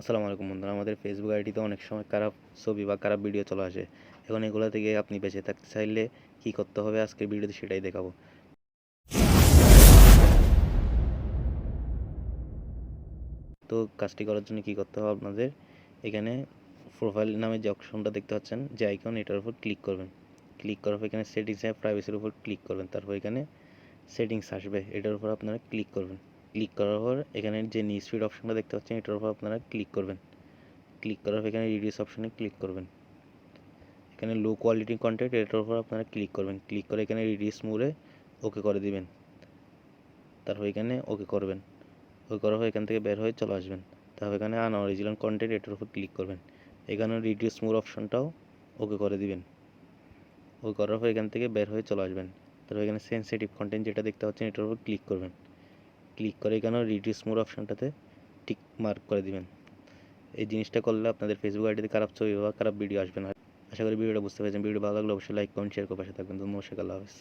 আসসালামু আলাইকুম বন্ধুরা, আমাদের ফেসবুক আইডিতে অনেক সময় খারাপ ছবি বা খারাপ ভিডিও চলে আসে। এখন এগুলো থেকে আপনি বেঁচে থাকতে চাইলে কি করতে হবে? আজকের ভিডিওতে সেটাই দেখাবো। তো কাজটি করার জন্য কি করতে হবে আপনাদের? এখানে প্রোফাইল নামে যে অপশনটা দেখতে পাচ্ছেন, যে আইকন এটার উপর ক্লিক করবেন। ক্লিক করার পর এখানে সেটিংস অ্যান্ড প্রাইভেসির উপর ক্লিক করবেন। তারপর এখানে সেটিংস আসবে, এটার উপর আপনারা ক্লিক করবেন। ক্লিক করার পর এখানে যে নিউজ ফিড অপশনটা দেখতে পাচ্ছেন, এটার উপর আপনারা ক্লিক করবেন। ক্লিক করার পর এখানে রিডিউস অপশনে ক্লিক করবেন। এখানে লো কোয়ালিটি কন্টেন্ট এটার উপর আপনারা ক্লিক করবেন। ক্লিক করে এখানে রিডিউস মোড়ে ওকে করে দিবেন। তারপর এখানে ওকে করবেন। ওকে করার পর এখান থেকে বের হয়ে চলে আসবেন। তারপর এখানে আন আনঅরিজিনাল কন্টেন্ট এটার উপর ক্লিক করবেন। এখানে রিডিউস মোর অপশনটাও ওকে করে দিবেন। ওকে করার পর এখান থেকে বের হয়ে চলে আসবেন। তারপর এখানে সেন্সিটিভ কন্টেন্ট যেটা দেখতে পাচ্ছেন, এটার উপর ক্লিক করবেন। ক্লিক করে এখানে রিডিউস মোর অপশনটাতে টিক মার্ক করে দিবেন। এই জিনিসটা করলে আপনাদের ফেসবুক আইডিতে খারাপ ছবি বা খারাপ ভিডিও আসবে না। আশা করি ভিডিওটা বুঝতে পেরেছেন। ভিডিও ভালো লাগলে অবশ্যই লাইক কমেন্ট শেয়ার করে পাশে থাকবেন। ধন্যবাদ আল্লাহ হাফেজ।